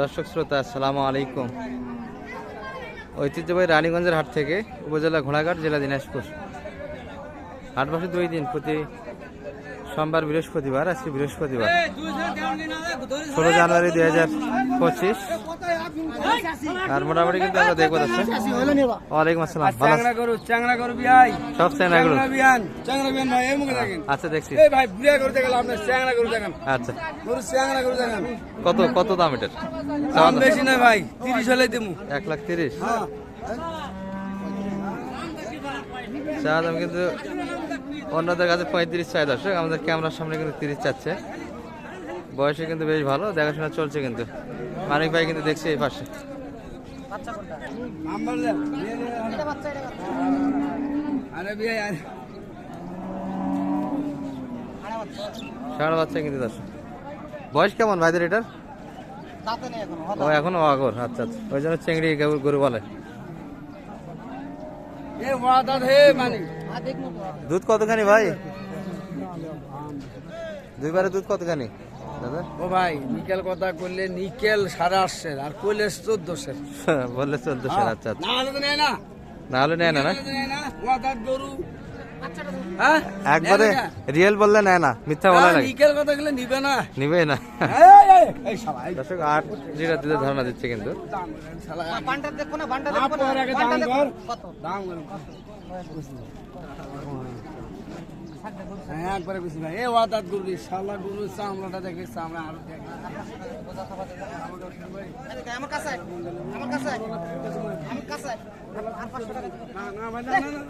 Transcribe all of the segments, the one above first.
দর্শক শ্রোতা, আসসালামু আলাইকুম। ঐতিহ্যবাহী রানীগঞ্জের হাট থেকে উপজেলা ঘোড়াঘাট, জেলা দিনাজপুর। হাট বসে দুই দিন, প্রতি সোমবার বৃহস্পতিবার, আজকে বৃহস্পতিবার। ষোলো জানুয়ারি দুই হাজার পঁচিশ। আর মোটামুটি কিন্তু আমরা দেখব দর্শক। ওয়ালাইকুম আসসালাম চাংরা চাংরা বিয়াই। সব এগুলো বিয়ান চাংরা বিয়ান ভাই এই মুখে দেখেন। আচ্ছা দেখছি। এই ভাই বুড়িয়া আপনার চাংরা দেখেন। আচ্ছা। গরু চাংরা দেখেন। কত কত দাম এটার? দাম বেশি নয় ভাই তিরিশ হলে দেবো এক লাখ তিরিশ? হ্যাঁ। চা দাম কিন্তু অন্যদের কাছে পঁয়ত্রিশ চাই দর্শক আমাদের ক্যামেরার সামনে কিন্তু তিরিশ চাচ্ছে। বয়সে কিন্তু বেশ ভালো দেখাশোনা চলছে কিন্তু। মানিক ভাই কিন্তু দেখছি এই পাশে। ষাঁড় বাচ্চা কিন্তু বয়স কেমন ভাইদের এটার? ও এখনও অগর আচ্ছা আচ্ছা। ওই জন্য চিংড়ি গরু বলে। দুধ কতখানি ভাই? দুইবারে দুধ কতখানি? দাদা? ও ভাই নিকেল কথা করলে নিকেল সাড়ে আটশের আর কইলে চোদ্দশের। বললে চোদ্দশো আচ্ছা আচ্ছা। না হলে নেয় না। না হলে নেয় না না? না না ওয়াদার গরু। হ্যাঁ একবারে রিয়েল বললে নেয় না মিথ্যা বলে হ্যাঁ, নাকি নিকেল কথা গেলে নিবে না। নিবে না। দর্শক আট লিটার দুধের ধারণা দিচ্ছে কিন্তু। হ্যাঁ, একবারে বেশি ভাই। এ ওয়াদাত গরু শালা গরু চামড়াটা দেখে চামড়া আরও দেখে। আমার কাছে আমার কাছে আমার কাছে। আর পাঁচশো টাকা দে। না না ভাই না না না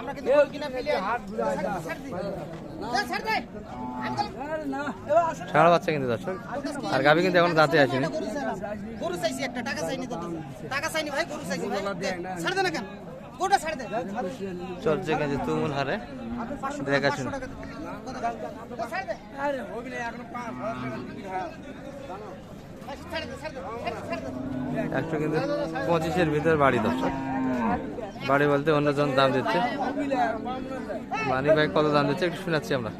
আমরা কিন্তু কিনা ফেলে ছাড় দে। আরে বাচ্চা কিন্তু দর্শক। আর গাভি কিন্তু এখন দাঁতে আসেনি। গরু চাইছি একটা টাকা চাইনি তো টাকা চাইনি ভাই গরু চাইছি ভাই। ছাড় দে না কেন? চলছে কিন্তু তুমুল হারে দেখাশুনো হ্যাঁ। একশো কিন্তু পঁচিশের ভিতর বাড়ি দর্শক। বাড়ি বলতে অন্যজন দাম দিচ্ছে। মানি ভাই কত দাম দিচ্ছে একটু শোনাচ্ছি আমরা।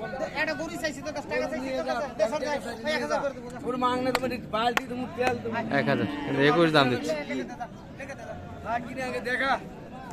এক হাজার একুশ দাম দিচ্ছে। দেখা।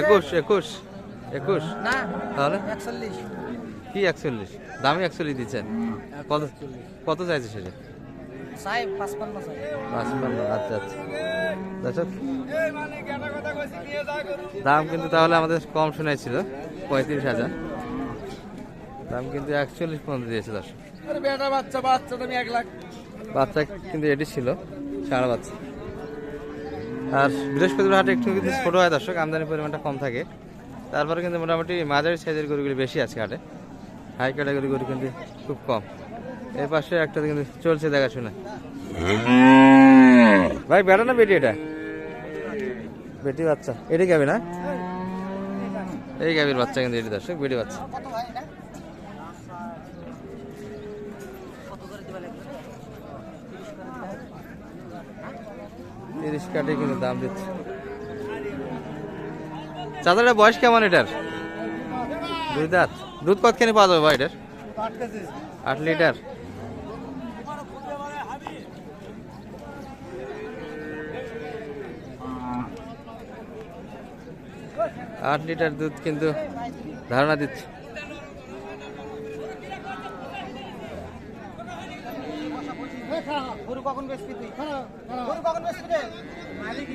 একুশ একুশ একুশ। তাহলে? একচল্লিশ। কি একচল্লিশ? দামি একচল্লিশ দিচ্ছেন? কত কত চাইছে সেটা? আচ্ছা আচ্ছা দর্শক এই মানে কেটা কথা কইছি নিয়ে যা গরু দাম কিন্তু তাহলে আমাদের কম শোনাইছিল পঁয়ত্রিশ হাজার। দাম কিন্তু একচল্লিশ পর্যন্ত দিয়েছে দর্শক। বাচ্চা বাচ্চা এক লাখ। বাচ্চা কিন্তু এটি ছিল সারা বাচ্চা। আর বৃহস্পতিবার হাটে একটু কিন্তু ছোটো হয় দর্শক আমদানির পরিমাণটা কম থাকে। তারপরে কিন্তু মোটামুটি মাঝারি সাইজের গরুগুলি বেশি আছে হাটে। হাই ক্যাটাগরি গরু কিন্তু খুব কম। এর পাশে একটা কিন্তু চলছে দেখাশোনা ভাই, বেটা না বেটি এটা? বেটি বাচ্চা। এটি গাবি না? এই গাবির বাচ্চা কিন্তু এটি দর্শক, বেটি বাচ্চা কত ভাই এটা কত করে দিবা লাগবে তিরিশ কাটে কিন্তু দাম দিচ্ছে। চাচাটা বয়স কেমন এটার? দুই দাঁত। দুধ কতখানি পাওয়া যাবে ভাই এটার? আট লিটার। আট লিটার দুধ কিন্তু ধারণা দিচ্ছে গরু কখন বেচবি তুই গরু কখন বেচবি রে মালিক।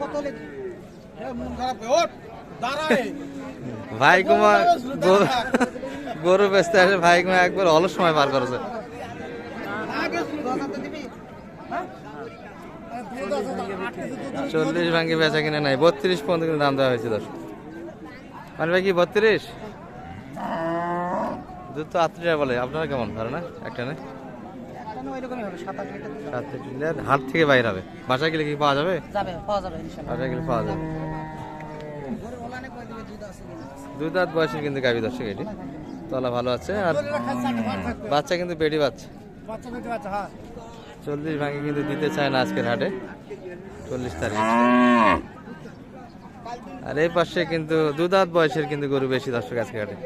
কত লেখি মন খারাপ ওঠ দাঁড়ায় ভাই কুমা গরু বেচতে আসে ভাই কুমার একবার অলস সময় পার করেছে। দিবি? চল্লিশ ভাঙ্গি বেচা কিনে নাই। বত্রিশ পর্যন্ত কিন্তু দাম দেওয়া হয়েছে দশ মানে ভাই কি বত্রিশ? দুধ তো আট লিটার বলে আপনারা কেমন? ধারণা একটা না? সাত লিটার হাট থেকে বাইর হবে। বাসায় গেলে কি পাওয়া যাবে? বাসায় গেলে পাওয়া যাবে। দুই দাঁত বয়সের কিন্তু গাভী দর্শক এটি। তলা ভালো আছে আর বাচ্চা কিন্তু পেটি বাচ্চা। হ্যাঁ। চল্লিশ ভাঙে কিন্তু দিতে চায় না আজকের হাটে। চল্লিশ তারিখ। আর এই পাশে কিন্তু দু দাঁত বয়সের কিন্তু গরু বেশি দর্শক আজকে হাটে।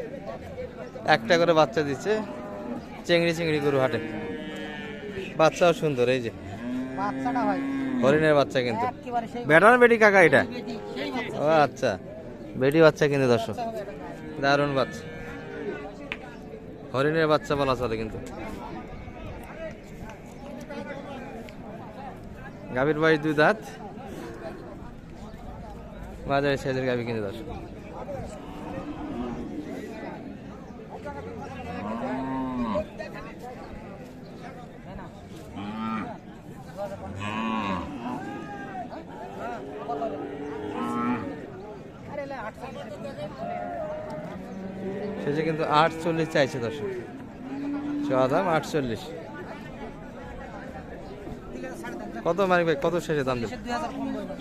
একটা করে বাচ্চা দিচ্ছে চেংড়ি চিংড়ি গরু হাটে। বাচ্চাও সুন্দর এই যে। হরিণের বাচ্চা কিন্তু। বেটার বেটি কাকা এটা? ও আচ্ছা বেটি বাচ্চা কিন্তু দর্শক। দারুণ বাচ্চা। হরিণের বাচ্চা বলা চলে কিন্তু। গাভীর বয়স দুই দাঁত। বাজারে সাইজের গাভী কিন্তু দর্শক। শেষে কিন্তু আটচল্লিশ চাইছে দর্শক। চাওয়া দাম আটচল্লিশ। কত মানিক ভাই, কত শেষে দাম দেবে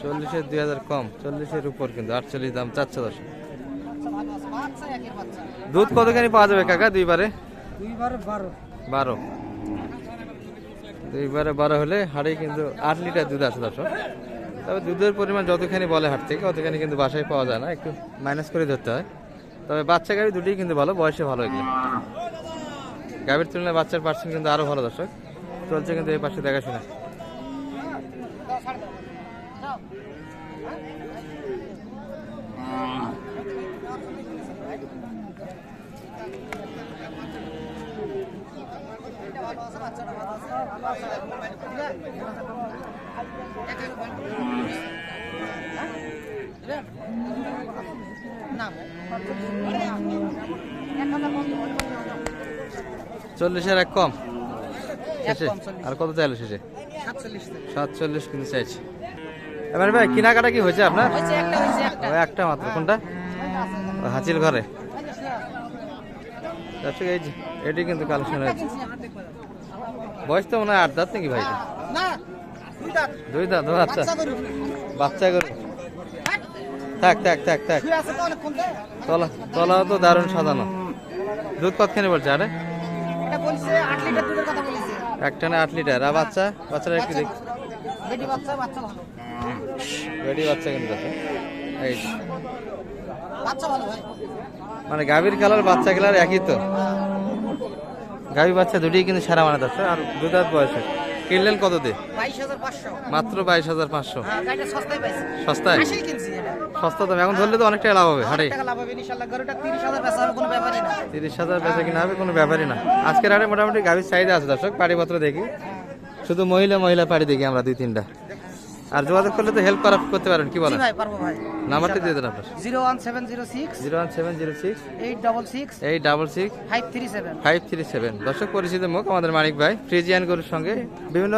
চল্লিশের দুই হাজার কম, চল্লিশের উপর কিন্তু আটচল্লিশ দাম চারশো দশ দুধ কতখানি পাওয়া যাবে কাকা দুইবারে? বারো। বারো দুইবারে বারো হলে হাড়ে কিন্তু আট লিটার দুধ আছে দর্শক। তবে দুধের পরিমাণ যতখানি বলে হাট থেকে, অতখানি কিন্তু বাসায় পাওয়া যায় না। একটু মাইনাস করে ধরতে হয়। তবে বাচ্চা গাড়ি দুটোই কিন্তু ভালো, বয়সে ভালো এগুলো। গাভীর তুলনায় বাচ্চার পার্সেন্ট কিন্তু আরও ভালো দর্শক। চলছে কিন্তু এই পাশে দেখাশোনা। যাও চল্লিশের এক কম। শেষে? আর কত চাইলো শেষে? সাতচল্লিশ কিন্তু চাইছে। এবার ভাই কেনাকাটা কি হয়েছে আপনার? একটা মাত্র। কোনটা? ও হাঁচির ঘরে। এই যে এটি কিন্তু কালেকশন হয়েছে। বয়স তো মনে হয় আট দাঁত নাকি ভাই? দুই দাঁত। দুই দাঁত আচ্ছা। বাচ্চা গরু। থাক থাক থাক থাক। শুয়ে আছে তো অনেকক্ষণ ধরে। তলা তো দারুণ সাজানো। দুধ কতখানি বলছে? আরে। একটা না আট লিটার আর বাচ্চা? বাচ্চাটা একটু দেখ বেটি বাচ্চা কিন্তু এই মানে গাভীর কালার বাচ্চা খেলার একই তো। গাভী বাচ্চা দুটোই কিন্তু সারা মানে দশ আর দু দাঁত বয়সে কিনলেন কত দিয়ে? মাত্র বাইশ হাজার পাঁচশো। হ্যাঁ সস্তায় সস্তা দাম। এখন ধরলে তো অনেকটা লাভ হবে হাটে। তিরিশ হাজার বেচা কোনো হবে কোনো ব্যাপারই না। আজকের হাটে মোটামুটি গাভীর চাহিদা আছে দর্শক পাড়িপত্র দেখি। শুধু মহিলা মহিলা পাড়ি দেখি আমরা দুই তিনটা। আর যোগাযোগ করলে তো হেল্প করা করতে পারেন কি বলেন? নাম্বারটি দিয়ে দেন আপনার। Zero one seven zero six zero one seven zero six. Eight double six eight double six. Five three seven. Five three seven. দর্শক পরিচিত মুখ আমাদের মানিক ভাই। ফ্রিজিয়ান গরুর সঙ্গে বিভিন্ন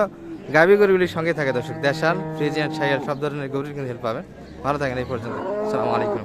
গাভী গরুগুলির সঙ্গে থাকে দর্শক। দেশাল ফ্রিজিয়ান সাইয়াল সব ধরনের গরুর কিন্তু হেল্প পাবেন। ভালো থাকেন এই পর্যন্ত। আসসালামু আলাইকুম